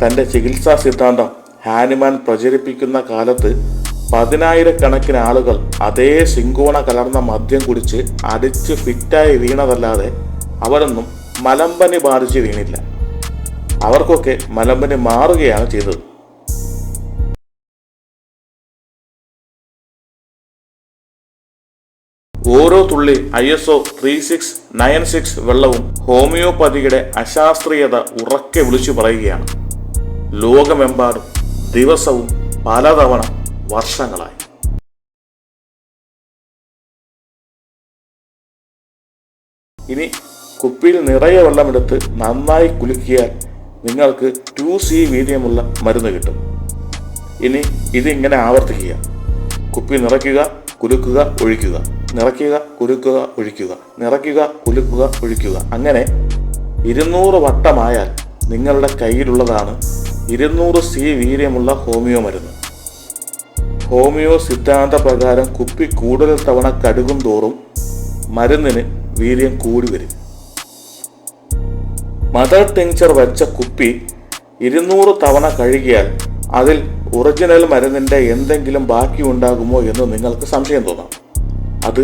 തന്റെ ചികിത്സാ സിദ്ധാന്തം ഹാനിമാൻ പ്രചരിപ്പിക്കുന്ന കാലത്ത് പതിനായിരക്കണക്കിന് ആളുകൾ അതേ സിങ്കോണ കലർന്ന മദ്യം കുടിച്ച് അടിച്ച് ഫിറ്റായി വീണതല്ലാതെ അവരൊന്നും മലമ്പനി ബാധിച്ച് വീണില്ല. അവർക്കൊക്കെ മലമ്പനി മാറുകയാണ് ചെയ്തത്. ഓരോ തുള്ളി I S O three six nine six വെള്ളവും ഹോമിയോപ്പതിയുടെ അശാസ്ത്രീയത ഉറക്കെ വിളിച്ചു പറയുകയാണ്. ലോകമെമ്പാടും ദിവസവും പലതവണ വർഷങ്ങളായി. ഇനി കുപ്പിയിൽ നിറയെ വെള്ളമെടുത്ത് നന്നായി കുലുക്കിയാൽ നിങ്ങൾക്ക് ടു സി വീര്യമുള്ള മരുന്ന് കിട്ടും. ഇനി ഇതിങ്ങനെ ആവർത്തിക്കുക. കുപ്പി നിറയ്ക്കുക കുലുക്കുക ഒഴിക്കുക. നിറയ്ക്കുക കുലുക്കുക ഒഴിക്കുക. നിറയ്ക്കുക കുലുക്കുക ഒഴിക്കുക. അങ്ങനെ ഇരുന്നൂറ് വട്ടമായാൽ നിങ്ങളുടെ കയ്യിലുള്ളതാണ് ഇരുന്നൂറ് സി വീര്യമുള്ള ഹോമിയോ മരുന്ന്. ഹോമിയോ സിദ്ധാന്ത പ്രകാരം കുപ്പി കൂടുതൽ തവണ കടുകും തോറും മരുന്നിന് വീര്യം കൂടി വരും. മദർ ടിങ്ചർ വച്ച കുപ്പി ഇരുന്നൂറ് തവണ കഴുകിയാൽ അതിൽ ഒറിജിനൽ മരുന്നിന്റെ എന്തെങ്കിലും ബാക്കി ഉണ്ടാകുമോ എന്ന് നിങ്ങൾക്ക് സംശയം തോന്നാം. അത്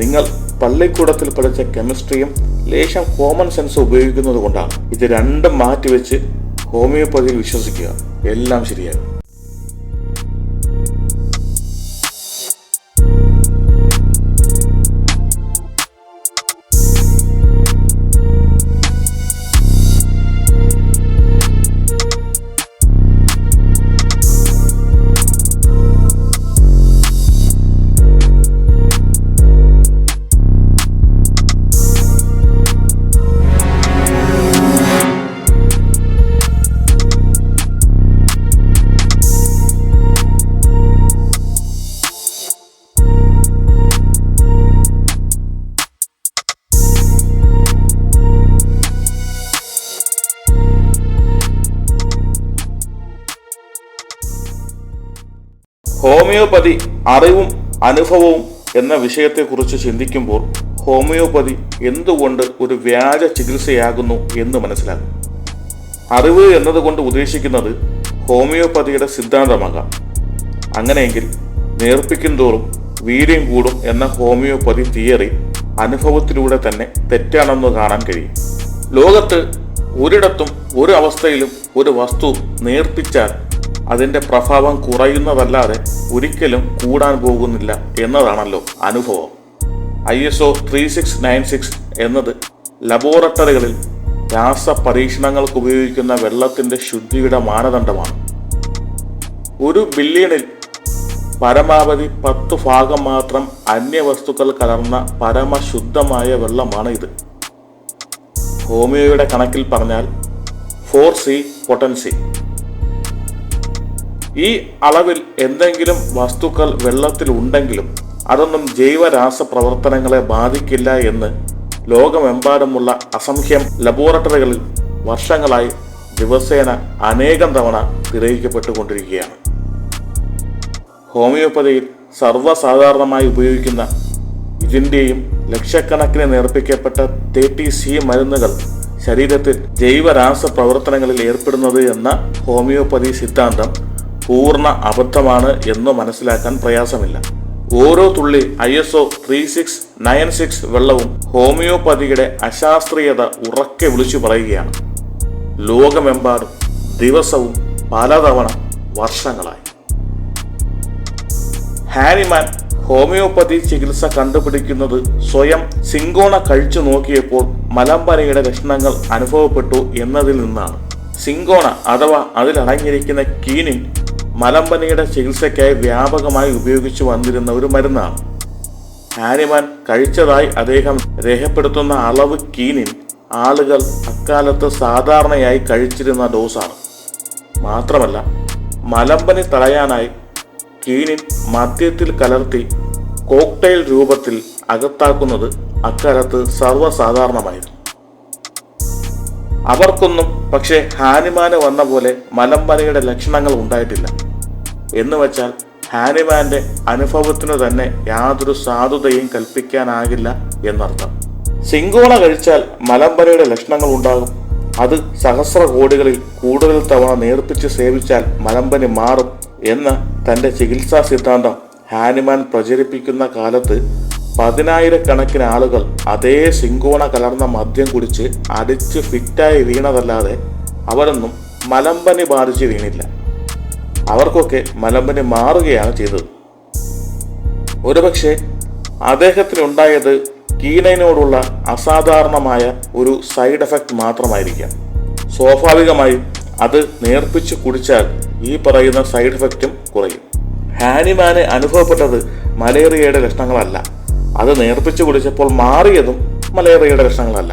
നിങ്ങൾ പള്ളിക്കൂടത്തിൽ പഠിച്ച കെമിസ്ട്രിയും ലേശം കോമൺ സെൻസ് ഉപയോഗിക്കുന്നത് കൊണ്ടാണ് ഇത് രണ്ടും മാറ്റിവെച്ച് ഹോമിയോപ്പതിയിൽ വിശ്വസിക്കുക. എല്ലാം ശരിയാകും. ഹോമിയോപ്പതി അറിവും അനുഭവവും എന്ന വിഷയത്തെക്കുറിച്ച് ചിന്തിക്കുമ്പോൾ ഹോമിയോപ്പതി എന്തുകൊണ്ട് ഒരു വ്യാജ ചികിത്സയാകുന്നു എന്ന് മനസ്സിലാകും അറിവ് എന്നതുകൊണ്ട് ഉദ്ദേശിക്കുന്നത് ഹോമിയോപ്പതിയുടെ സിദ്ധാന്തമാകാം. അങ്ങനെയെങ്കിൽ നേർപ്പിക്കും തോറും വീര്യം കൂടും എന്ന ഹോമിയോപ്പതി തിയറി അനുഭവത്തിലൂടെ തന്നെ തെറ്റാണെന്ന് കാണാൻ കഴിയും. ലോകത്ത് ഒരിടത്തും ഒരു അവസ്ഥയിലും ഒരു വസ്തു നേർപ്പിച്ചാൽ അതിന്റെ പ്രഭാവം കുറയുന്നതല്ലാതെ ഒരിക്കലും കൂടാൻ പോകുന്നില്ല എന്നതാണല്ലോ അനുഭവം. I S O three six nine six എന്നത് ലബോറട്ടറികളിൽ രാസ പരീക്ഷണങ്ങൾക്ക് ഉപയോഗിക്കുന്ന വെള്ളത്തിന്റെ ശുദ്ധിയുടെ മാനദണ്ഡമാണ്. ഒരു ബില്യണിൽ പരമാവധി പത്ത് ഭാഗം മാത്രം അന്യവസ്തുക്കൾ കലർന്ന പരമശുദ്ധമായ വെള്ളമാണ് ഇത്. ഹോമിയോയുടെ കണക്കിൽ പറഞ്ഞാൽ ഫോർ സി പൊട്ടൻസി. ഈ അളവിൽ എന്തെങ്കിലും വസ്തുക്കൾ വെള്ളത്തിൽ ഉണ്ടെങ്കിലും അതൊന്നും ജൈവരാസ പ്രവർത്തനങ്ങളെ ബാധിക്കില്ല എന്ന് ലോകമെമ്പാടുമുള്ള അസംഖ്യം ലബോറട്ടറികളിൽ വർഷങ്ങളായി ദിവസേന അനേകം തവണ തെളിയിക്കപ്പെട്ടുകൊണ്ടിരിക്കുകയാണ് ഹോമിയോപ്പതിയിൽ സർവസാധാരണമായി ഉപയോഗിക്കുന്ന ഇതിന്റെയും ലക്ഷക്കണക്കിന് നേർപ്പിക്കപ്പെട്ട തേട്ടി സി മരുന്നുകൾ ശരീരത്തിൽ ജൈവരാസ പ്രവർത്തനങ്ങളിൽ ഏർപ്പെടുന്നത് എന്ന ഹോമിയോപ്പതി സിദ്ധാന്തം പൂർണ അബദ്ധമാണ് എന്ന് മനസ്സിലാക്കാൻ പ്രയാസമില്ല. ഓരോ തുള്ളി I S O three six nine six വെള്ളവും ഹോമിയോപ്പതിയുടെ അശാസ്ത്രീയത ഉറക്കെ വിളിച്ചു പറയുകയാണ്. ലോകമെമ്പാടും ദിവസവും പലതവണ വർഷങ്ങളായി. ഹാരിമാൻ ഹോമിയോപ്പതി ചികിത്സ കണ്ടുപിടിക്കുന്നത് സ്വയം സിങ്കോണ കഴിച്ചു നോക്കിയപ്പോൾ മലമ്പരയുടെ ലക്ഷണങ്ങൾ അനുഭവപ്പെട്ടു എന്നതിൽ നിന്നാണ്. സിങ്കോണ അഥവാ അതിലടങ്ങിയിരിക്കുന്ന കീനിൻ മലമ്പനിയുടെ ചികിത്സയ്ക്കായി വ്യാപകമായി ഉപയോഗിച്ചു വന്നിരുന്ന ഒരു മരുന്നാണ്. ഹാനിമാൻ കഴിച്ചതായി അദ്ദേഹം രേഖപ്പെടുത്തുന്ന അളവ് കീനിൻ ആളുകൾ അക്കാലത്ത് സാധാരണയായി കഴിച്ചിരുന്ന ഡോസാണ്. മാത്രമല്ല മലമ്പനി തടയാനായി കീനിൻ മദ്യത്തിൽ കലർത്തി കോക്ടെയിൽ രൂപത്തിൽ അകത്താക്കുന്നത് അക്കാലത്ത് സർവസാധാരണമായിരുന്നു. അവർക്കൊന്നും പക്ഷേ ഹാനിമാന് വന്ന പോലെ മലമ്പലയുടെ ലക്ഷണങ്ങൾ ഉണ്ടായിട്ടില്ല. എന്ന് വെച്ചാൽ ഹാനിമാന്റെ അനുഭവത്തിന് തന്നെ യാതൊരു സാധുതയും കൽപ്പിക്കാനാകില്ല എന്നർത്ഥം. സിങ്കോണ കഴിച്ചാൽ മലമ്പലയുടെ ലക്ഷണങ്ങൾ ഉണ്ടാകും. അത് സഹസ്ര കോടികളിൽ കൂടുതൽ തവണ നേർപ്പിച്ച് സേവിച്ചാൽ മലമ്പനി മാറും എന്ന് തന്റെ ചികിത്സാ സിദ്ധാന്തം ഹാനിമാൻ പ്രചരിപ്പിക്കുന്ന കാലത്ത് പതിനായിരക്കണക്കിന് ആളുകൾ അതേ സിങ്കോണ കലർന്ന മദ്യം കുടിച്ച് അടിച്ച് ഫിറ്റായി വീണതല്ലാതെ അവരൊന്നും മലമ്പനി ബാധിച്ച് വീണില്ല. അവർക്കൊക്കെ മലമ്പനി മാറുകയാണ് ചെയ്തത്. ഒരുപക്ഷെ അദ്ദേഹത്തിനുണ്ടായത് കീനൈനോടുള്ള അസാധാരണമായ ഒരു സൈഡ് എഫക്റ്റ് മാത്രമായിരിക്കാം. സ്വാഭാവികമായും അത് നേർപ്പിച്ച് കുടിച്ചാൽ ഈ പറയുന്ന സൈഡ് എഫക്റ്റും കുറയും. ഹാനിമാന് അനുഭവപ്പെട്ടത് മലേറിയയുടെ ലക്ഷണങ്ങളല്ല. അത് നേർപ്പിച്ചു കുടിച്ചപ്പോൾ മാറിയതും മലേറിയയുടെ ലക്ഷണങ്ങളല്ല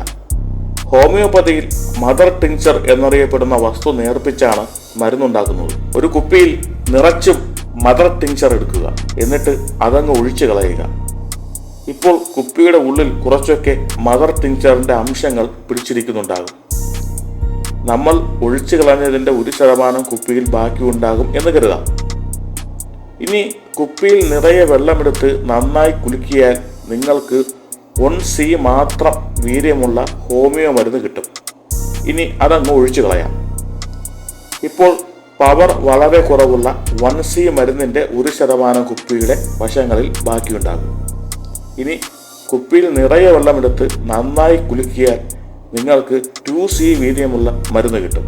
ഹോമിയോപ്പതിയിൽ മദർ ടിങ്ചർ എന്നറിയപ്പെടുന്ന വസ്തു നേർപ്പിച്ചാണ് മരുന്നുണ്ടാക്കുന്നത്. ഒരു കുപ്പിയിൽ നിറച്ചും മദർ ടിങ്ചർ എടുക്കുക. എന്നിട്ട് അതങ്ങ് ഒഴിച്ചു കളയുക. ഇപ്പോൾ കുപ്പിയുടെ ഉള്ളിൽ കുറച്ചൊക്കെ മദർ ടിങ്ചറിന്റെ അംശങ്ങൾ പിടിച്ചിരിക്കുന്നുണ്ടാകും. നമ്മൾ ഒഴിച്ചു കളഞ്ഞതിന്റെ ഒരു ശതമാനം കുപ്പിയിൽ ബാക്കി ഉണ്ടാകും എന്ന് കരുതാം. ഇനി കുപ്പിയിൽ നിറയെ വെള്ളമെടുത്ത് നന്നായി കുലുക്കിയാൽ നിങ്ങൾക്ക് വൺ സി മാത്രം വീര്യമുള്ള ഹോമിയോ മരുന്ന് കിട്ടും. ഇനി അതങ്ങ് ഒഴിച്ചു കളയാം. ഇപ്പോൾ പവർ വളരെ കുറവുള്ള വൺ സി മരുന്നിന്റെ ഒരു ശതമാനം കുപ്പിയുടെ വശങ്ങളിൽ ബാക്കിയുണ്ടാകും. ഇനി കുപ്പിയിൽ നിറയെ വെള്ളമെടുത്ത് നന്നായി കുലുക്കിയാൽ നിങ്ങൾക്ക് ടു സി വീര്യമുള്ള മരുന്ന് കിട്ടും.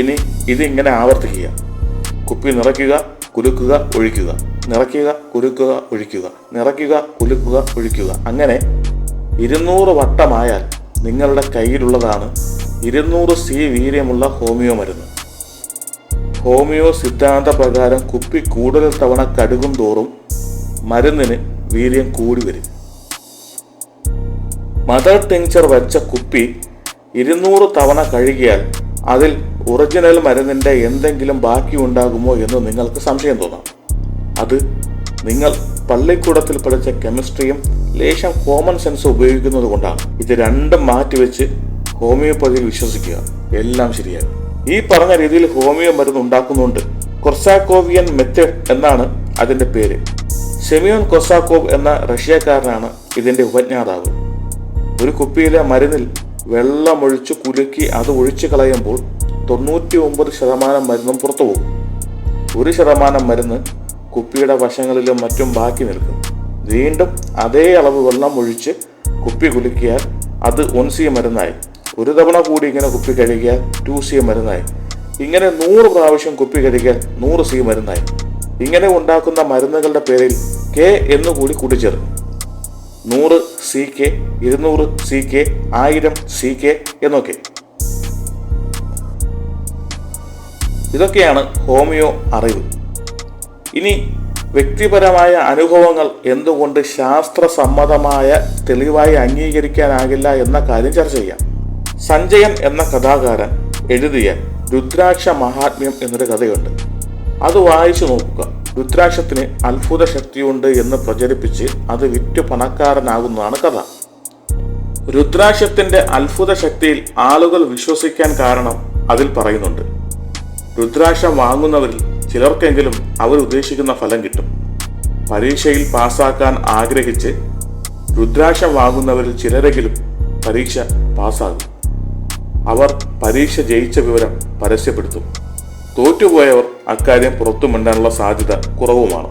ഇനി ഇതിങ്ങനെ ആവർത്തിക്കുക. കുപ്പി നിറയ്ക്കുക കുലുക്കുക ഒഴിക്കുക. നിറയ്ക്കുക കുലുക്കുക ഒഴിക്കുക. നിറയ്ക്കുക കുലുക്കുക ഒഴിക്കുക. അങ്ങനെ ഇരുന്നൂറ് വട്ടമായാൽ നിങ്ങളുടെ കയ്യിലുള്ളതാണ് ഇരുന്നൂറ് സി വീര്യമുള്ള ഹോമിയോ മരുന്ന്. ഹോമിയോ സിദ്ധാന്ത പ്രകാരം കുപ്പി കൂടുതൽ തവണ കടുകും തോറും മരുന്നിന് വീര്യം കൂടി വരും. മദർ ടിങ്ചർ വെച്ച കുപ്പി ഇരുന്നൂറ് തവണ കഴുകിയാൽ അതിൽ ഒറിജിനൽ മരുന്നിന്റെ എന്തെങ്കിലും ബാക്കി ഉണ്ടാകുമോ എന്ന് നിങ്ങൾക്ക് സംശയം തോന്നാം. അത് നിങ്ങൾ പള്ളിക്കൂടത്തിൽ പഠിച്ച കെമിസ്ട്രിയും ലേശം കോമൺ സെൻസ് ഉപയോഗിക്കുന്നത് കൊണ്ടാണ്. ഇത് രണ്ടും മാറ്റിവെച്ച് ഹോമിയോപ്പതിയിൽ വിശ്വസിക്കുക. എല്ലാം ശരിയാകും ഈ പറഞ്ഞ രീതിയിൽ ഹോമിയോ മരുന്ന് ഉണ്ടാക്കുന്നുണ്ട് കൊർസാക്കോവിയൻ മെത്തേഡ് എന്നാണ് അതിന്റെ പേര്. സെമിയോൻ കൊസാക്കോവ് എന്ന റഷ്യക്കാരനാണ് ഇതിന്റെ ഉപജ്ഞാതാവ്. ഒരു കുപ്പിയിലെ മരുന്നിൽ വെള്ളമൊഴിച്ച് കുലുക്കി അത് ഒഴിച്ചു കളയുമ്പോൾ തൊണ്ണൂറ്റി ഒമ്പത് ശതമാനം മരുന്നും പുറത്തു പോകും ഒരു ശതമാനം മരുന്ന് കുപ്പിയുടെ വശങ്ങളിലും മറ്റും ബാക്കി നിൽക്കും വീണ്ടും അതേ അളവ് വെള്ളം ഒഴിച്ച് കുപ്പി കുലുക്കിയാൽ അത് ഒൻസിയ മരുന്നായി. ഒരു തവണ കൂടി ഇങ്ങനെ കുപ്പി കഴുകിയാൽ ടു സി മരുന്നായി. ഇങ്ങനെ നൂറ് പ്രാവശ്യം കുപ്പി കഴുകിയാൽ നൂറ് സി മരുന്നായി. ഇങ്ങനെ ഉണ്ടാക്കുന്ന മരുന്നുകളുടെ പേരിൽ കെ എന്ന് കൂടി കൂട്ടിച്ചേർക്കും നൂറ് സി കെ ഇരുന്നൂറ് സി കെ ആയിരം സി കെ എന്നൊക്കെ. ഇതൊക്കെയാണ് ഹോമിയോ അറിവ്. ഇനി വ്യക്തിപരമായ അനുഭവങ്ങൾ എന്തുകൊണ്ട് ശാസ്ത്രസമ്മതമായ തെളിവായി അംഗീകരിക്കാനാകില്ല എന്ന കാര്യം ചർച്ച ചെയ്യാം. സഞ്ജയൻ എന്ന കഥാകാരൻ എഴുതിയ രുദ്രാക്ഷ മഹാത്മ്യം എന്നൊരു കഥയുണ്ട്. അത് വായിച്ചു നോക്കുക. രുദ്രാക്ഷത്തിന് അത്ഭുത ശക്തിയുണ്ട് എന്ന് പ്രചരിപ്പിച്ച് അത് വിറ്റു പണക്കാരനാകുന്നതാണ് കഥ. രുദ്രാക്ഷത്തിന്റെ അത്ഭുത ശക്തിയിൽ ആളുകൾ വിശ്വസിക്കാൻ കാരണം അതിൽ പറയുന്നുണ്ട്. രുദ്രാക്ഷം വാങ്ങുന്നവരിൽ ചിലർക്കെങ്കിലും അവരുദ്ദേശിക്കുന്ന ഫലം കിട്ടും. പരീക്ഷയിൽ പാസ്സാക്കാൻ ആഗ്രഹിച്ച് രുദ്രാക്ഷം വാങ്ങുന്നവരിൽ ചിലരെങ്കിലും പരീക്ഷ പാസ്സാകും. അവർ പരീക്ഷ ജയിച്ച വിവരം പരസ്യപ്പെടുത്തും. തോറ്റുപോയവർ അക്കാര്യം പുറത്തു മിണ്ടാനുള്ള സാധ്യത കുറവുമാണ്.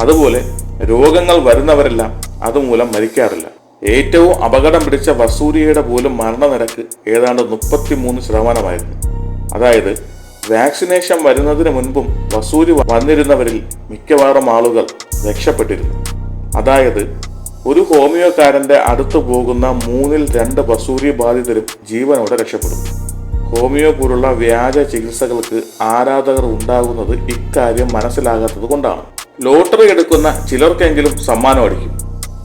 അതുപോലെ രോഗങ്ങൾ വരുന്നവരെല്ലാം അതുമൂലം മരിക്കാറില്ല. ഏറ്റവും അപകടം പിടിച്ച വസൂരിയയുടെ പോലും മരണനിരക്ക് ഏതാണ്ട് മുപ്പത്തിമൂന്ന് ശതമാനമായിരുന്നു. അതായത് വാക്സിനേഷൻ വരുന്നതിന് മുൻപും വസൂരി വന്നിരുന്നവരിൽ മിക്കവാറും ആളുകൾ രക്ഷപ്പെട്ടിരുന്നു. അതായത് ഒരു ഹോമിയോക്കാരന്റെ അടുത്തു പോകുന്ന മൂന്നിൽ രണ്ട് വസൂരി ബാധിതരും ജീവനോടെ രക്ഷപ്പെടും. ഹോമിയോ പോലുള്ള വ്യാജ ചികിത്സകൾക്ക് ആരാധകർ ഉണ്ടാകുന്നത് ഇക്കാര്യം മനസ്സിലാകാത്തത് കൊണ്ടാണ്. ലോട്ടറി എടുക്കുന്ന ചിലർക്കെങ്കിലും സമ്മാനം അടിക്കും.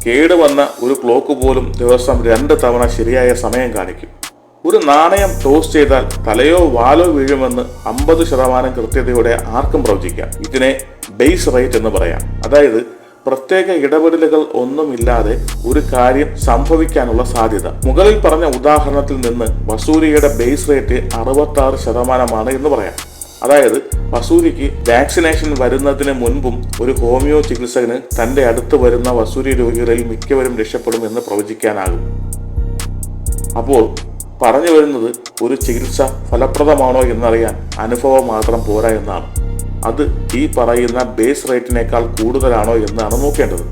കേടുവന്ന ഒരു ക്ലോക്ക് പോലും ദിവസം രണ്ട് തവണ ശരിയായ സമയം കാണിക്കും. ഒരു നാണയം ടോസ് ചെയ്താൽ തലയോ വാലോ വീഴുമെന്ന് അമ്പത് ശതമാനം കൃത്യതയോടെ ആർക്കും പ്രവചിക്കാം. ഇതിനെ ബേസ് റേറ്റ് എന്ന് പറയാം. അതായത് പ്രത്യേക ഇടപെടലുകൾ ഒന്നുമില്ലാതെ ഒരു കാര്യം സംഭവിക്കാനുള്ള സാധ്യത. മുകളിൽ പറഞ്ഞ ഉദാഹരണത്തിൽ നിന്ന് വസൂരിയുടെ ബേസ് റേറ്റ് അറുപത്തി ആറ് ശതമാനമാണ് എന്ന് പറയാം. അതായത് വസൂരിക്ക് വാക്സിനേഷൻ വരുന്നതിന് മുൻപും ഒരു ഹോമിയോ ചികിത്സകന് തന്റെ അടുത്ത് വരുന്ന വസൂരി രോഗികളിൽ മിക്കവരും രക്ഷപ്പെടും എന്ന് പ്രവചിക്കാനാകും. അപ്പോൾ പറഞ്ഞു വരുന്നത് ഒരു ചികിത്സ ഫലപ്രദമാണോ എന്നറിയാൻ അനുഭവം മാത്രം പോരാ എന്നാണ്. അത് ഈ പറയുന്ന ബേസ് റേറ്റിനേക്കാൾ കൂടുതലാണോ എന്നാണ് നോക്കേണ്ടത്.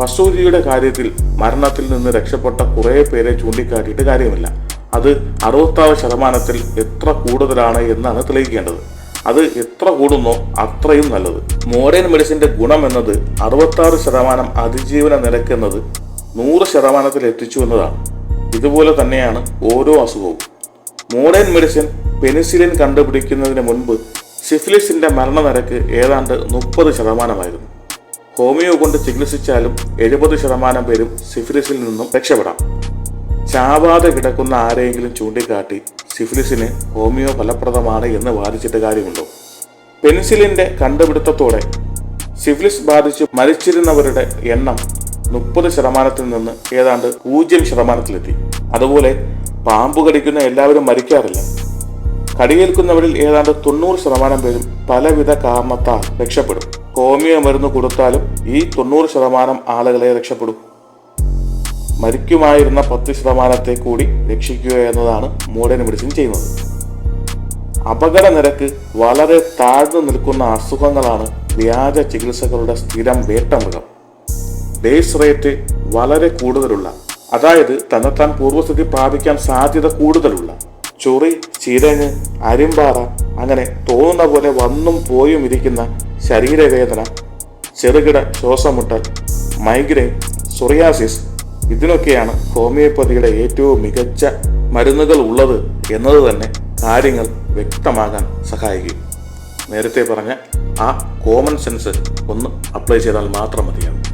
വസൂരിയുടെ കാര്യത്തിൽ മരണത്തിൽ നിന്ന് രക്ഷപ്പെട്ട കുറേ പേരെ ചൂണ്ടിക്കാട്ടിയിട്ട് കാര്യമില്ല. അത് അറുപത്താറ് ശതമാനത്തിൽ എത്ര കൂടുതലാണ് എന്നാണ് തെളിയിക്കേണ്ടത്. അത് എത്ര കൂടുന്നോ അത്രയും നല്ലത്. മോഡേൺ മെഡിസിന്റെ ഗുണം എന്നത് അറുപത്താറ് ശതമാനം അതിജീവന നിരക്ക് എന്നത് നൂറ് ശതമാനത്തിൽ എത്തിച്ചു എന്നതാണ്. ഇതുപോലെ തന്നെയാണ് ഓരോ അസുഖവും. മോഡേൺ മെഡിസിൻ പെനിസിലിൻ കണ്ടുപിടിക്കുന്നതിന് മുൻപ് സിഫിലിസിന്റെ മരണനിരക്ക് ഏതാണ്ട് മുപ്പത് ശതമാനമായിരുന്നു. ഹോമിയോ കൊണ്ട് ചികിത്സിച്ചാലും എഴുപത് ശതമാനം പേരും സിഫിലിസിൽ നിന്നും രക്ഷപ്പെടാം. ചാവാതെ കിടക്കുന്ന ആരെയെങ്കിലും ചൂണ്ടിക്കാട്ടി സിഫിലിസിന് ഹോമിയോ ഫലപ്രദമാണ് എന്ന് വാദിച്ചിട്ട് കാര്യമുണ്ടോ? പെൻസിലിന്റെ കണ്ടുപിടുത്തത്തോടെ സിഫിലിസ് ബാധിച്ച് മരിച്ചിരുന്നവരുടെ എണ്ണം മുപ്പത് ശതമാനത്തിൽ നിന്ന് ഏതാണ്ട് പൂജ്യം ശതമാനത്തിലെത്തി. അതുപോലെ പാമ്പ് കടിക്കുന്ന എല്ലാവരും മരിക്കാറില്ല. കടിയേൽക്കുന്നവരിൽ ഏതാണ്ട് തൊണ്ണൂറ് ശതമാനം പേരും പലവിധ കാരണത്താൽ രക്ഷപ്പെടും. ഹോമിയോ മരുന്ന് കൊടുത്താലും ഈ തൊണ്ണൂറ് ശതമാനം ആളുകളെ രക്ഷപ്പെടും. മരിക്കുമായിരുന്ന പത്ത് ശതമാനത്തെ കൂടി രക്ഷിക്കുക എന്നതാണ് മോഡേൺ മെഡിസിൻ ചെയ്യുന്നത്. അപകട നിരക്ക് വളരെ താഴ്ന്നു നിൽക്കുന്ന അസുഖങ്ങളാണ് വ്യാജ ചികിത്സകളുടെ സ്ഥിരം വേട്ടമൃഗം. ബേസ് റേറ്റ് വളരെ കൂടുതലുള്ള. അതായത് തന്നെത്താൻ പൂർവസ്ഥിതി പ്രാപിക്കാൻ സാധ്യത കൂടുതലുള്ള. ചൊറി ചിരങ്ങ് അരിമ്പാറ അങ്ങനെ തോന്നുന്ന പോലെ വന്നും പോയും ഇരിക്കുന്ന ശരീരവേദന ചെറുകിട ശ്വാസമുട്ടൽ മൈഗ്രെയിൻ സൊറിയാസിസ് ഇതിനൊക്കെയാണ് ഹോമിയോപ്പതിയുടെ ഏറ്റവും മികച്ച മരുന്നുകൾ ഉള്ളത് എന്നത് തന്നെ കാര്യങ്ങൾ വ്യക്തമാകാൻ സഹായിക്കും. നേരത്തെ പറഞ്ഞ ആ കോമൺ സെൻസ് ഒന്ന് അപ്ലൈ ചെയ്താൽ മാത്രം മതിയാകും